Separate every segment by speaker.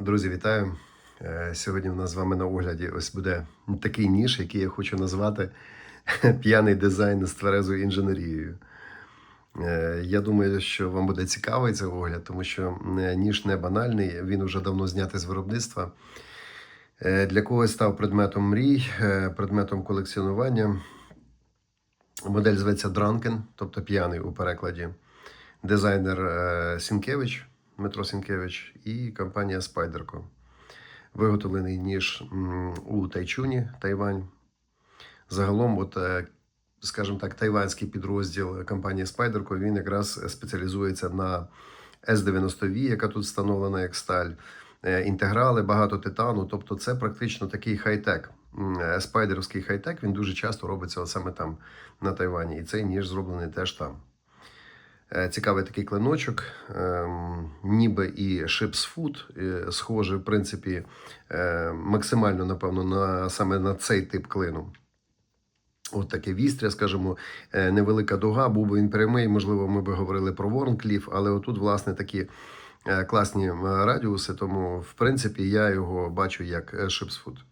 Speaker 1: Друзі, вітаю! Е, Сьогодні у нас з вами на огляді ось буде такий ніж, який я хочу назвати п'яний дизайн з тверезою інженерією. Е, Я думаю, що вам буде цікавий цей огляд, тому що е, ніж не банальний, він вже давно знятий з виробництва. Для когось став предметом мрій, предметом колекціонування. Модель зветься Дранкен, тобто п'яний у перекладі. Дизайнер Сінкевич, Дмитро Сінкевич і компанія Спайдерко. Виготовлений ніж у Тайчуні, Тайвань. Загалом, от, е, скажімо так, тайванський підрозділ компанії Спайдерко він якраз спеціалізується на С-90V, яка тут встановлена як сталь, е, інтеграли, багато титану. Тобто, це практично такий хай-тек. Е, хай-тек він дуже часто робиться саме там, на Тайвані. І цей ніж зроблений теж там. Е, Цікавий такий клиночок, ем, ніби і шипсфуд, е, схожий, в принципі, е, максимально, напевно, на саме на цей тип клину. От таке вістря, скажімо, е, невелика дуга, був би він прямий, можливо, ми би говорили про Ворнкліф, але отут, власне, такі класні радіуси, тому, в принципі, я його бачу як шипсфуд.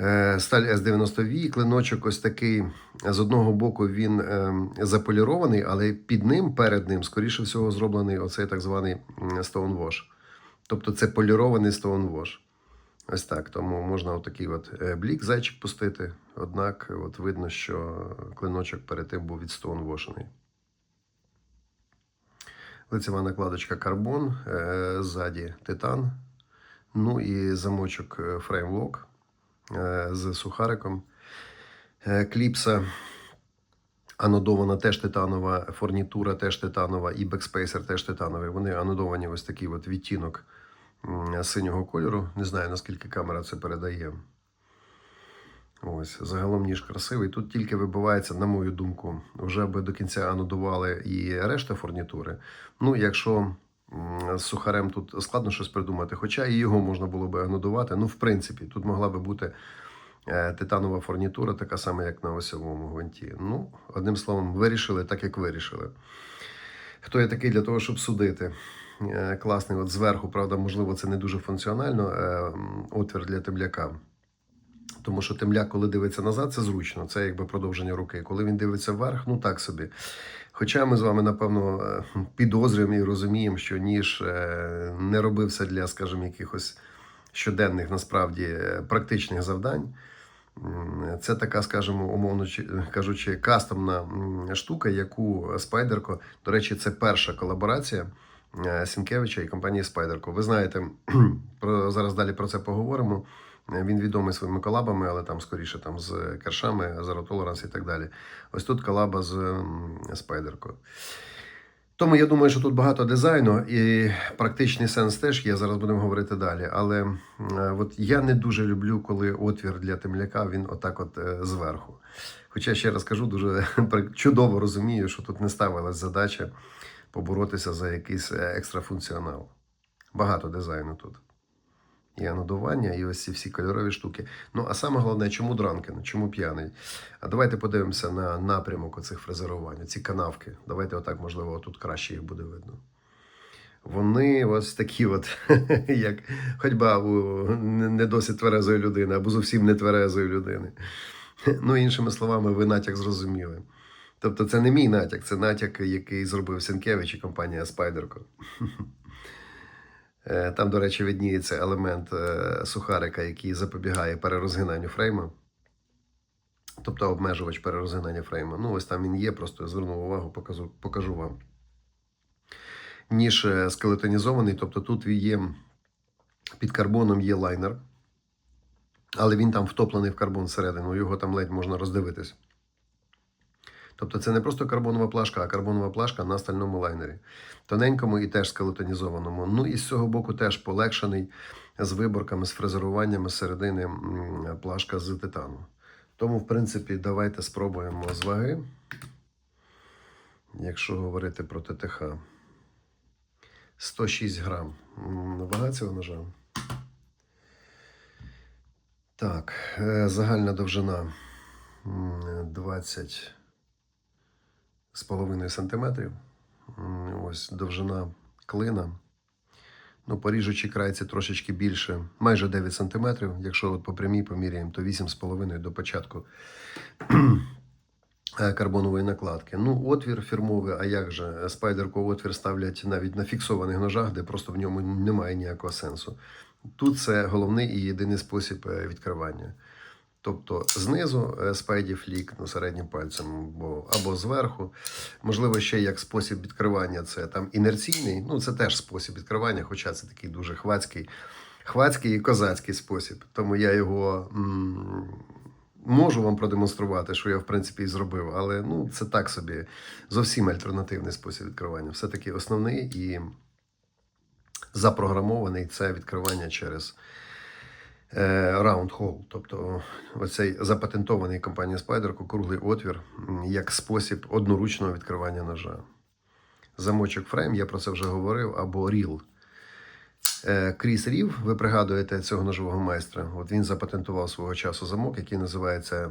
Speaker 1: Е, Сталь С-90V, клиночок ось такий. З одного боку він ем, заполірований, але під ним, перед ним, скоріше всього, зроблений оцей так званий Stonewash. Тобто це полірований Stonewash. Ось так. Тому можна отакий от е, блік зайчик пустити. Однак от видно, що клиночок перед тим був від Stonewashений. Лицева накладочка карбон, е, ззаді титан. Ну і замочок фреймлок з сухариком. Е, Кліпса анодована теж титанова, фурнітура теж титанова і бекспейсер теж титановий. Вони анодовані ось такий от відтінок синього кольору. Не знаю, наскільки камера це передає. Ось, загалом ніж красивий. Тут тільки вибивається, на мою думку, вже би до кінця анодували і решта фурнітури. Ну, якщо з сухарем тут складно щось придумати, хоча і його можна було би анодувати. Ну, в принципі, тут могла би бути е, титанова фурнітура, така сама, як на осьовому гвинті. Ну, одним словом, вирішили так, як вирішили. Хто я такий для того, щоб судити? Е, Класний, от зверху, правда, можливо, це не дуже функціонально. е, Отвір для темляка. Тому що темляк, коли дивиться назад, це зручно, це якби продовження руки. Коли він дивиться вверх, ну так собі. Хоча ми з вами, напевно, е, підозрюємо і розуміємо, що ніж е, не робився для, скажімо, якихось щоденних, насправді, е, практичних завдань. Це така, скажімо, умовно кажучи, кастомна штука, яку Спайдерко, до речі, це перша колаборація Сінкевича і компанії Спайдерко. Ви знаєте, про зараз далі про це поговоримо. Він відомий своїми колабами, але там скоріше там з кершами, Zero Tolerance і так далі. Ось тут колаба з м, Спайдерко. Тому я думаю, що тут багато дизайну і практичний сенс теж є. Зараз будемо говорити далі. Але от я не дуже люблю, коли отвір для темляка він отак от е, зверху. Хоча ще раз кажу, дуже чудово розумію, що тут не ставилась задача поборотися за якийсь е, екстрафункціонал. Багато дизайну тут. І анодування, і ось ці всі кольорові штуки. Ну, а саме головне, чому дранкен, чому п'яний? А давайте подивимося на напрямок оцих фрезерувань, ці канавки. Давайте отак, можливо, тут краще їх буде видно. Вони ось такі, от, як ходьба у не досить тверезої людини, або зовсім не тверезої людини. Ну, іншими словами, ви натяк зрозуміли. Тобто, це не мій натяк, це натяк, який зробив Сенкевич і компанія Спайдерко. Е, Там, до речі, видніється елемент е, сухарика, який запобігає перерозгинанню фрейма. Тобто обмежувач перерозгинання фрейма. Ну, ось там він є, просто я звернув увагу, покажу, покажу вам. Ніж е, скелетонізований, тобто тут є під карбоном є лайнер, але він там втоплений в карбон всередину, його там ледь можна роздивитись. Тобто це не просто карбонова плашка, а карбонова плашка на стальному лайнері. Тоненькому і теж скелетонізованому. Ну і з цього боку теж полегшений з виборками, з фрезеруваннями середини плашка з титану. Тому, в принципі, давайте спробуємо з ваги. Якщо говорити про ТТХ. 106 грам. Вага цього ножа. Так, е, загальна довжина 20 з половиною сантиметрів. Ось довжина клина Ну, по ріжучій крайці трошечки більше, майже 9 см. Якщо от по прямій поміряємо, то 8,5 до початку е, карбонової накладки. Ну, отвір фірмовий, а як же? Спайдерку отвір ставлять навіть на фіксованих ножах, де просто в ньому немає ніякого сенсу. Тут це головний і єдиний спосіб е, відкривання. Тобто знизу е, спайді флік ну, середнім пальцем або, або зверху. Можливо, ще як спосіб відкривання це там інерційний. Ну, це теж спосіб відкривання, хоча це такий дуже хвацький, хвацький і козацький спосіб. Тому я його м, можу вам продемонструвати, що я в принципі і зробив, але ну, це так собі зовсім альтернативний спосіб відкривання. Все-таки основний і запрограмований це відкривання через round hole, тобто оцей запатентований компанією Spyder круглий отвір як спосіб одноручного відкривання ножа. Замочок фрейм, я про це вже говорив, або ріл. Е, Кріс Рів, ви пригадуєте цього ножового майстра. От він запатентував свого часу замок, який називається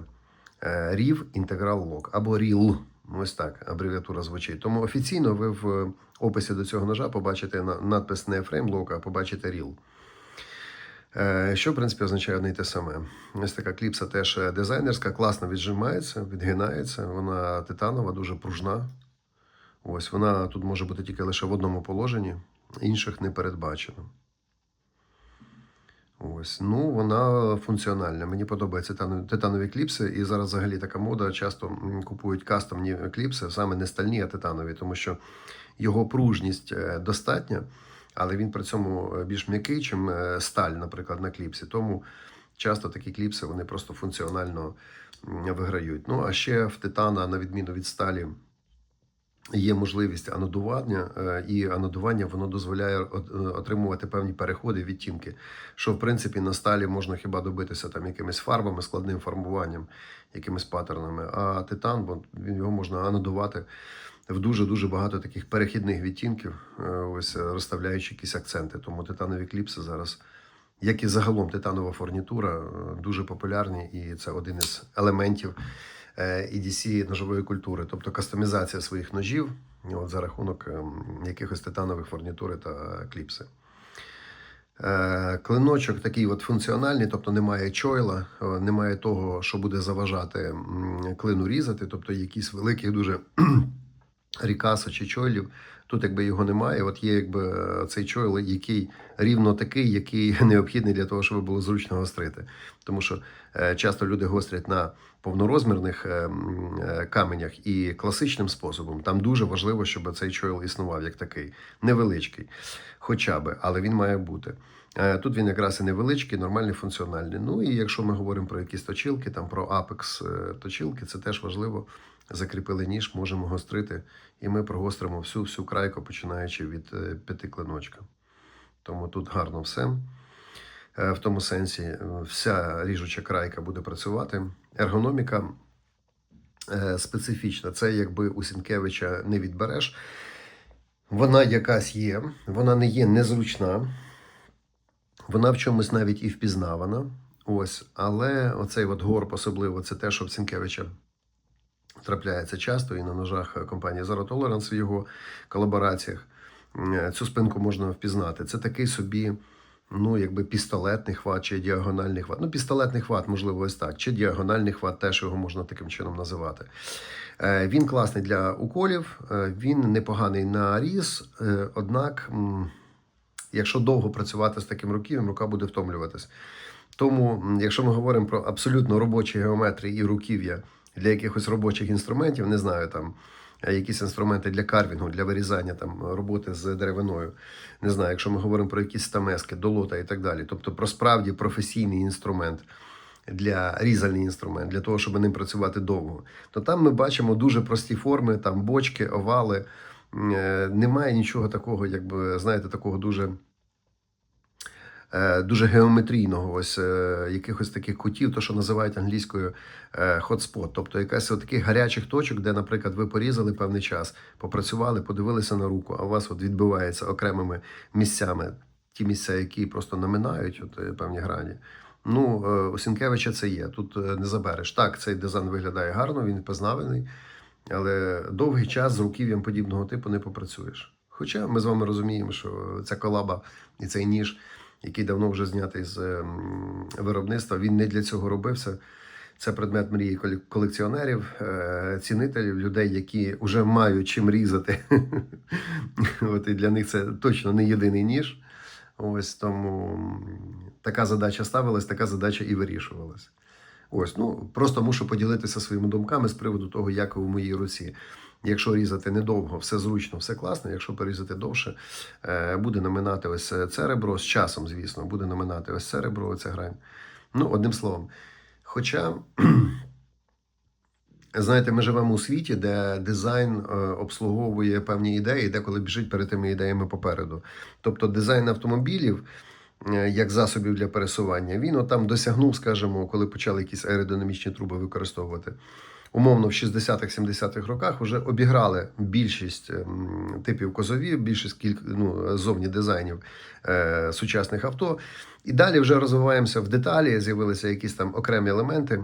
Speaker 1: е, Рів Integral Lock або RIL. Ось так абревіатура звучить. Тому офіційно ви в описі до цього ножа побачите надпис не Lock, а побачите RIL. Е, Що, в принципі, означає одне й те саме. Ось така кліпса теж е, дизайнерська, класно віджимається, відгинається. Вона титанова, дуже пружна. Ось вона тут може бути тільки лише в одному положенні, інших не передбачено. Ось, ну вона функціональна. Мені подобаються титанові, кліпси, і зараз взагалі така мода. Часто купують кастомні кліпси, саме не стальні, а титанові, тому що його пружність е, достатня, але він при цьому е, більш м'який, чим е, сталь, наприклад, на кліпсі. Тому часто такі кліпси вони просто функціонально виграють. Ну а ще в титана, на відміну від сталі, є можливість анодування, е, і анодування воно дозволяє е, отримувати певні переходи, відтінки, що в принципі на сталі можна хіба добитися там якимись фарбами, складним фарбуванням, якимись паттернами. А титан, бо його можна анодувати в дуже дуже багато таких перехідних відтінків, е, ось розставляючи якісь акценти. Тому титанові кліпси зараз. Як і загалом титанова фурнітура дуже популярні, і це один із елементів EDC ножової культури, тобто кастомізація своїх ножів от, за рахунок ем, якихось титанових фурнітури та кліпси. Е, Клиночок такий от функціональний, тобто немає чойла, е, немає того, що буде заважати клину різати, тобто якісь великі дуже рікаса чи чойлів. Тут якби його немає. От є якби е, цей чойл, який рівно такий, який необхідний для того, щоб було зручно гострити. Тому що е, часто люди гострять на повнорозмірних е, каменях і класичним способом. Там дуже важливо, щоб цей чойл існував як такий, невеличкий, хоча би, але він має бути. Е, Тут він якраз і невеличкий, нормальний, функціональний. Ну і якщо ми говоримо про якісь точилки, там про Apex е, точилки, це теж важливо. Закріпили ніж, можемо гострити, і ми прогостримо всю всю крайку, починаючи від е, п'яти клиночка. Тому тут гарно все. Е, В тому сенсі, вся ріжуча крайка буде працювати. Ергономіка специфічна. Це якби у Сінкевича не відбереш. Вона якась є, вона не є незручна, вона в чомусь навіть і впізнавана. Ось, але оцей от горб, особливо, це те, що в Сінкевича трапляється часто і на ножах компанії Zero Tolerance в його колабораціях. Цю спинку можна впізнати. Це такий собі, ну, якби пістолетний хват чи діагональний хват. Ну, пістолетний хват, можливо, ось так. Чи діагональний хват, теж його можна таким чином називати. Е, Він класний для уколів, е, він непоганий на різ, е, однак, якщо довго працювати з таким руків'ям, рука буде втомлюватись. Тому, якщо ми говоримо про абсолютно робочі геометрії і руків'я для якихось робочих інструментів, не знаю, там е, якісь інструменти для карвінгу, для вирізання там роботи з деревиною, не знаю, якщо ми говоримо про якісь стамески, долота і так далі. Тобто про справді професійний інструмент. Для різальний інструмент, для того, щоб ним працювати довго, то там ми бачимо дуже прості форми, там бочки, овали. Е, Немає нічого такого, якби знаєте, такого дуже е, дуже геометрійного, ось е, якихось таких кутів, то що називають англійською hotspot, тобто якась от таких гарячих точок, де, наприклад, ви порізали певний час, попрацювали, подивилися на руку, а у вас от відбивається окремими місцями, ті місця, які просто наминають от, певні грані. Ну, у Сінкевича це є. Тут не забереш. Так, цей дизайн виглядає гарно, він впізнаваний, але довгий час з руків'ям подібного типу не попрацюєш. Хоча ми з вами розуміємо, що ця колаба і цей ніж, який давно вже знятий з ем, виробництва, він не для цього робився. Це предмет мрії коле- колекціонерів, е, цінителів, людей, які вже мають чим різати. От і для них це точно не єдиний ніж. Ось тому така задача ставилась, така задача і вирішувалась. Ось, ну просто мушу поділитися своїми думками з приводу того, як у моїй руці. Якщо різати недовго, все зручно, все класно. Якщо порізати довше, е, буде наминати ось це ребро з часом, звісно, буде наминати ось це ребро, оця грань. Ну, одним словом. Хоча, знаєте, ми живемо у світі, де дизайн е, обслуговує певні ідеї, деколи біжить перед тими ідеями попереду. Тобто дизайн автомобілів. Е, Як засобів для пересування, він отам досягнув, скажімо, коли почали якісь аеродинамічні труби використовувати. Умовно, в 60-х, 70-х роках вже обіграли більшість ем, типів козовів, більшість кільк, ну, зовні дизайнів е, сучасних авто. І далі вже розвиваємося в деталі, з'явилися якісь там окремі елементи.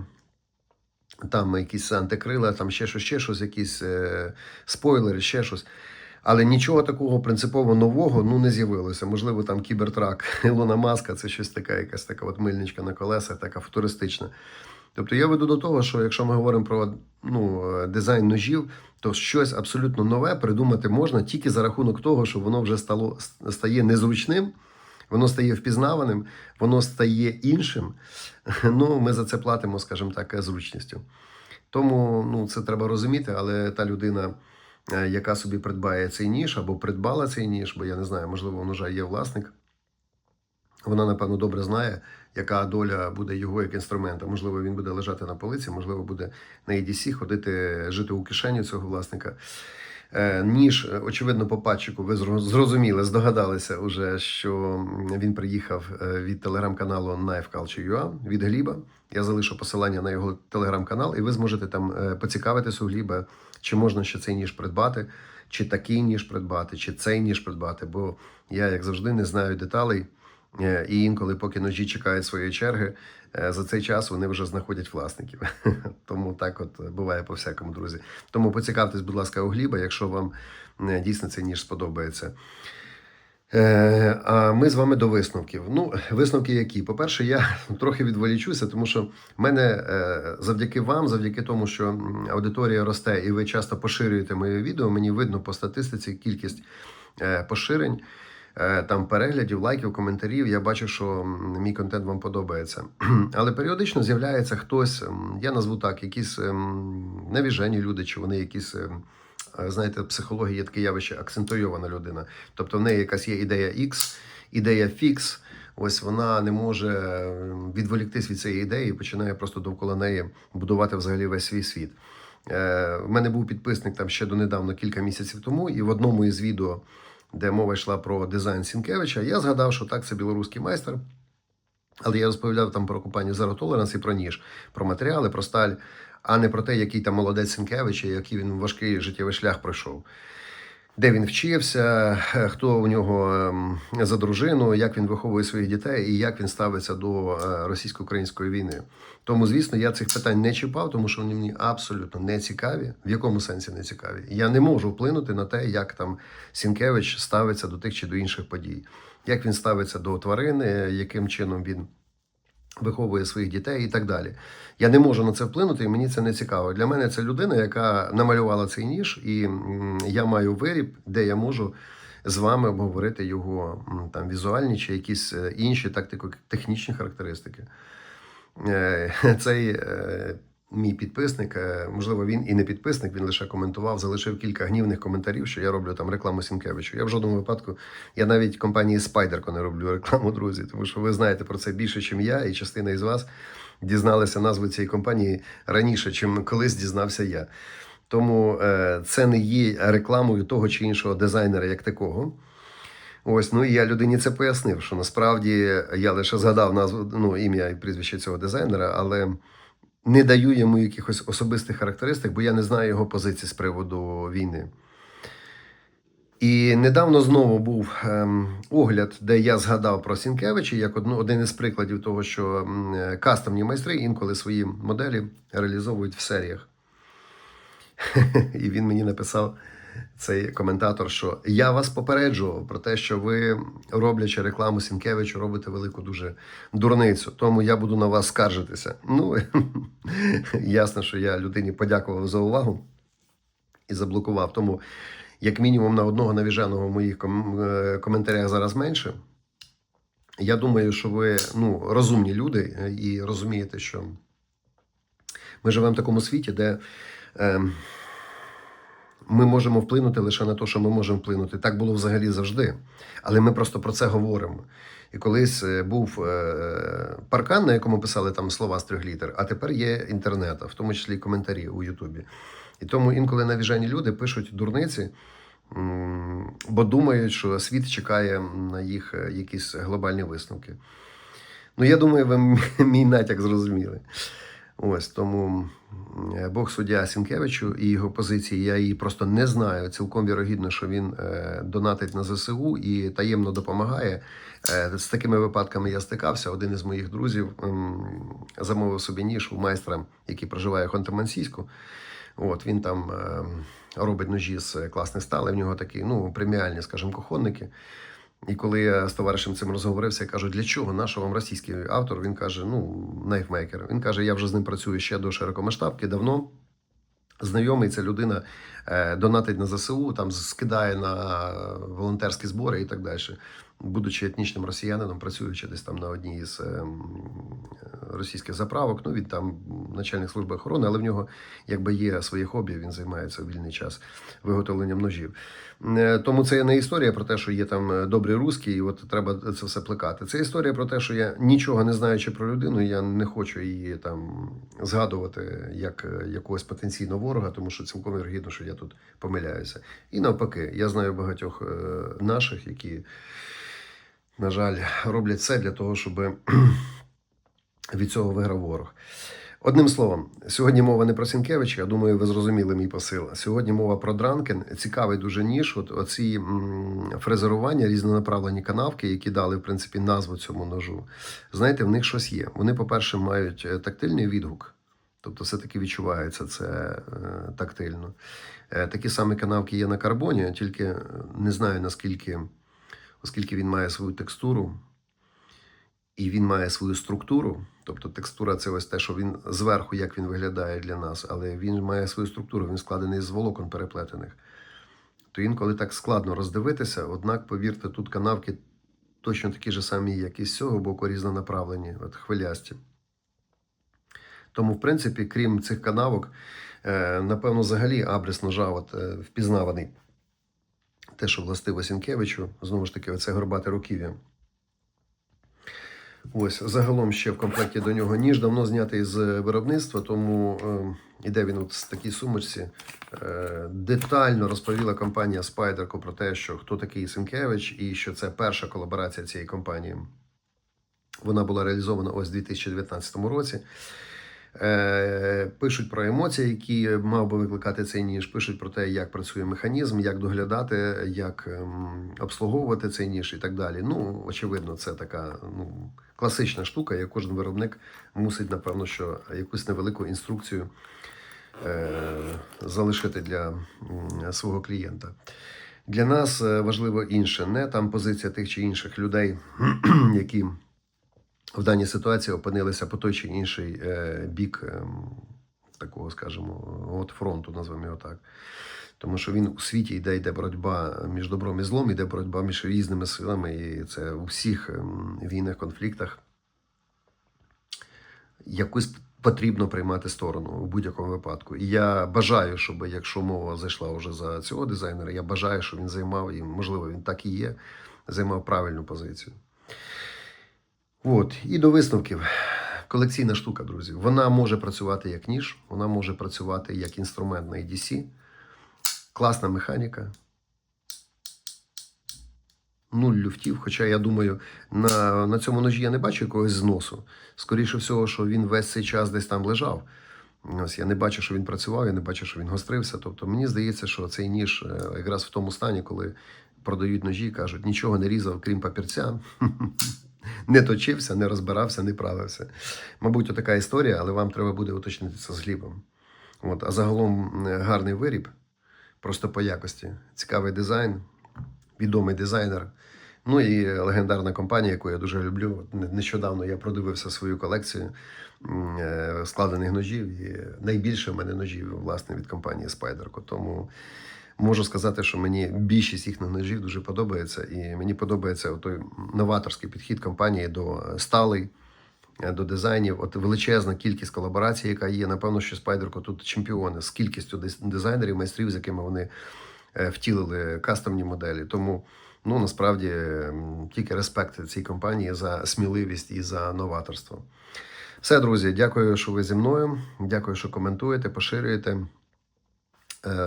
Speaker 1: Там якісь антикрила, там ще щось, ще щось, якісь е, спойлери, ще щось. Але нічого такого принципово нового ну, не з'явилося. Можливо, там кібертрак Ілона Маска, це щось таке, якась така от мильничка на колесах, така футуристична. Тобто я веду до того, що якщо ми говоримо про ну, е, дизайн ножів, то щось абсолютно нове придумати можна тільки за рахунок того, що воно вже стало, стає незручним, воно стає впізнаваним, воно стає іншим. Ну, ми за це платимо, скажімо так, зручністю. Тому ну, це треба розуміти, але та людина, е, яка собі придбає цей ніж або придбала цей ніж, бо я не знаю, можливо, у ножа є власник. Вона, напевно, добре знає, яка доля буде його як інструмента. Можливо, він буде лежати на полиці, можливо, буде на EDC ходити, жити у кишені цього власника. Е, Ніж, е, очевидно, по патчику, ви зро- зрозуміли, здогадалися уже, що він приїхав е, від телеграм-каналу Knife від Гліба. Я залишу посилання на його телеграм-канал, і ви зможете там е, поцікавитися у Гліба, чи можна ще цей ніж придбати, чи такий ніж придбати, чи цей ніж придбати. Бо я, як завжди, не знаю деталей. Е, І інколи, поки ножі чекають своєї черги, е, за цей час вони вже знаходять власників. Тому так от буває по всякому, друзі. Тому поцікавтесь, будь ласка, у Гліба, якщо вам е, дійсно цей ніж сподобається. Е, А ми з вами до висновків. Ну, висновки які? По-перше, я трохи відволічуся, тому що в мене е, завдяки вам, завдяки тому, що аудиторія росте і ви часто поширюєте моє відео, мені видно по статистиці кількість е, поширень, там переглядів, лайків, коментарів. Я бачу, що мій контент вам подобається. Але періодично з'являється хтось, я назву так, якісь ем, навіжені люди, чи вони якісь. Е, Знаєте, в психології є таке явище акцентуйована людина. Тобто в неї якась є ідея X, ідея фікс. Ось вона не може е, відволіктись від цієї ідеї і починає просто довкола неї будувати взагалі весь свій світ. Е, в мене був підписник там ще донедавна, кілька місяців тому, і в одному із відео, де мова йшла про дизайн Сінкевича, я згадав, що так, це білоруський майстер. Але я розповідав там про компанію Zero Tolerance і про ніж, про матеріали, про сталь, а не про те, який там молодець Сінкевич і який він важкий життєвий шлях пройшов. Де він вчився, е, хто у нього ем, за дружину, як він виховує своїх дітей і як він ставиться до е, російсько-української війни. Тому, звісно, я цих питань не чіпав, тому що вони мені абсолютно не цікаві. В якому сенсі не цікаві? Я не можу вплинути на те, як там Сінкевич ставиться до тих чи до інших подій, як він ставиться до тварини, яким чином він виховує своїх дітей і так далі. Я не можу на це вплинути, і мені це не цікаво. Для мене це людина, яка намалювала цей ніж, і я маю виріб, де я можу з вами обговорити його там візуальні чи якісь е, інші тактико-технічні характеристики. Е, Цей е, мій підписник, е, можливо, він і не підписник, він лише коментував, залишив кілька гнівних коментарів, що я роблю там рекламу Сінкевичу. Я в жодному випадку, я навіть компанії Спайдерко не роблю рекламу, друзі, тому що ви знаєте про це більше, ніж я, і частина із вас дізналася назву цієї компанії раніше, чим колись дізнався я. Тому е, це не є рекламою того чи іншого дизайнера як такого. Ось, ну і я людині це пояснив, що насправді я лише згадав назву, ну, ім'я і прізвище цього дизайнера, але не даю йому якихось особистих характеристик, бо я не знаю його позиції з приводу війни. І недавно знову був ем, огляд, де я згадав про Сінкевича як одну, один із прикладів того, що е, кастомні майстри інколи свої моделі реалізовують в серіях. І він мені написав цей коментатор, що я вас попереджував про те, що ви, роблячи рекламу Сінкевичу, робите велику дуже дурницю. Тому я буду на вас скаржитися. Ну, ясно, що я людині подякував за увагу і заблокував. Тому, як мінімум, на одного навіженого в моїх ком- е, коментарях зараз менше. Я думаю, що ви ну, розумні люди е, і розумієте, що ми живемо в такому світі, де е, ми можемо вплинути лише на те, що ми можемо вплинути. Так було взагалі завжди. Але ми просто про це говоримо. І колись е, був е, паркан, на якому писали там слова з трьох літер, а тепер є інтернет, в тому числі і коментарі у Ютубі. І тому інколи навіжені люди пишуть дурниці, бо думають, що світ чекає на їх е, якісь глобальні висновки. Ну, я думаю, ви мій натяк зрозуміли. Ось тому е, Бог суддя Сінкевичу і його позиції, я її просто не знаю. Цілком вірогідно, що він е, донатить на ЗСУ і таємно допомагає. Е, з такими випадками я стикався. Один із моїх друзів замовив собі ніж у майстра, який проживає в Хонтамансійську. От він там робить ножі з класних стали. В нього такі, ну, преміальні, скажімо, кухонники. І коли я з товаришем цим розговорився, я кажу, для чого наш вам російський автор? Він каже: ну, найфмейкер. Він каже, я вже з ним працюю ще до широкомасштабки, давно. Знайомий, ця людина е, донатить на ЗСУ, там скидає на волонтерські збори і так далі. Будучи етнічним росіянином, працюючи десь там на одній із е, російських заправок, ну він там начальник служби охорони, але в нього якби є своє хобі, він займається у вільний час виготовленням ножів. Е, Тому це не історія про те, що є там е, добрі русські, і от треба це все плекати. Це історія про те, що я нічого не знаючи про людину, я не хочу її там згадувати як е, якогось потенційного ворога, тому що цілком вірогідно, що я тут помиляюся. І навпаки, я знаю багатьох е, наших, які, на жаль, роблять все для того, щоб від цього виграв ворог. Одним словом, сьогодні мова не про Сінкевича, я думаю, ви зрозуміли мій посил. Сьогодні мова про Дранкен. Цікавий дуже ніж. От оці фрезерування, різнонаправлені канавки, які дали, в принципі, назву цьому ножу. Знаєте, в них щось є. Вони, по-перше, мають е, тактильний відгук. Тобто, все-таки відчувається це е, тактильно. Е, такі самі канавки є на карбоні, тільки не знаю наскільки, оскільки він має свою текстуру, і він має свою структуру. Тобто текстура це ось те, що він зверху, як він виглядає для нас, але він має свою структуру, він складений з волокон переплетених. То інколи так складно роздивитися, однак, повірте, тут канавки точно такі ж самі, як і з цього боку, різнонаправлені, от хвилясті. Тому, в принципі, крім цих канавок, е, напевно, взагалі абрис ножа от, е, впізнаваний. Те, що властиво Сінкевичу, знову ж таки, оце горбате руків'я. Ось загалом ще в комплекті до нього ніж давно знятий з виробництва, тому е, іде він от з такій сумочці. Е, детально розповіла компанія Spyderco про те, що хто такий Сенкевич, і що це перша колаборація цієї компанії. Вона була реалізована ось у 2019 році. Е, пишуть про емоції, які мав би викликати цей ніж. Пишуть про те, як працює механізм, як доглядати, як ем, обслуговувати цей ніж і так далі. Ну, очевидно, це така ну, класична штука, як кожен виробник мусить, напевно, що якусь невелику інструкцію е, залишити для свого клієнта. Для нас е, важливо інше, не там позиція тих чи інших людей, які в даній ситуації опинилися по той чи інший е, бік ем, такого, скажімо, от фронту, назвемо його так. Тому що він у світі йде, йде боротьба між добром і злом, йде боротьба між різними силами, і це у всіх ем, війнах, конфліктах якусь потрібно приймати сторону у будь-якому випадку. І я бажаю, щоб якщо мова зайшла вже за цього дизайнера, я бажаю, щоб він займав, і можливо він так і є, займав правильну позицію. От, і до висновків. Колекційна штука, друзі. Вона може працювати як ніж, вона може працювати як інструмент на EDC. Класна механіка. Нуль люфтів. Хоча я думаю, на, на цьому ножі я не бачу якогось зносу. Скоріше всього, що він весь цей час десь там лежав. Ось я не бачу, що він працював, я не бачу, що він гострився. Тобто мені здається, що цей ніж е, якраз в тому стані, коли продають ножі і кажуть, нічого не різав, крім папірця. Не точився, не розбирався, не правився. Мабуть, така історія, але вам треба буде уточнити це з глібом. От, а загалом гарний виріб. просто по якості. Цікавий дизайн, відомий дизайнер. Ну і легендарна компанія, яку я дуже люблю. Нещодавно я продивився свою колекцію е, складених ножів. І найбільше в мене ножів власне від компанії Spyderco. Тому можу сказати, що мені більшість їхніх ножів дуже подобається. І мені подобається той новаторський підхід компанії до сталей, е, до дизайнів. От величезна кількість колаборацій, яка є. Напевно, що Spyderco тут чемпіони з кількістю дизайнерів, майстрів, з якими вони е, втілили кастомні моделі. Тому ну насправді тільки респект цій компанії за сміливість і за новаторство. Все, друзі, дякую, що ви зі мною. Дякую, що коментуєте, поширюєте, е,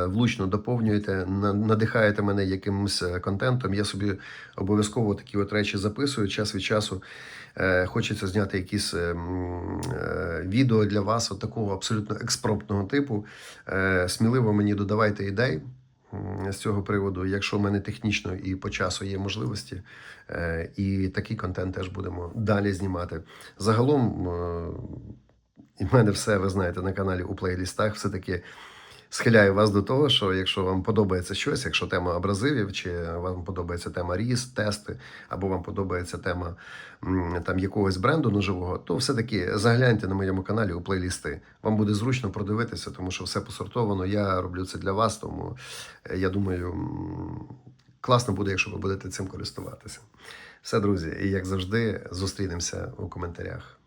Speaker 1: влучно доповнюєте, надихаєте мене якимось е, контентом. Я собі обов'язково такі от речі записую час від часу. Е, Хочеться зняти якісь е, е, відео для вас, от такого абсолютно експромтного типу. Е, Сміливо мені додавайте ідей з цього приводу, якщо в мене технічно і по часу є можливості. Е, І такий контент теж будемо далі знімати. Загалом, е, і в мене все, ви знаєте, на каналі у плейлістах все-таки схиляю вас до того, що якщо вам подобається щось, якщо тема абразивів, чи вам подобається тема різ, тести, або вам подобається тема там якогось бренду ножового, то все-таки загляньте на моєму каналі у плейлісти. Вам буде зручно продивитися, тому що все посортовано. Я роблю це для вас, тому е, я думаю, класно буде, якщо ви будете цим користуватися. Все, друзі, і як завжди, зустрінемося у коментарях.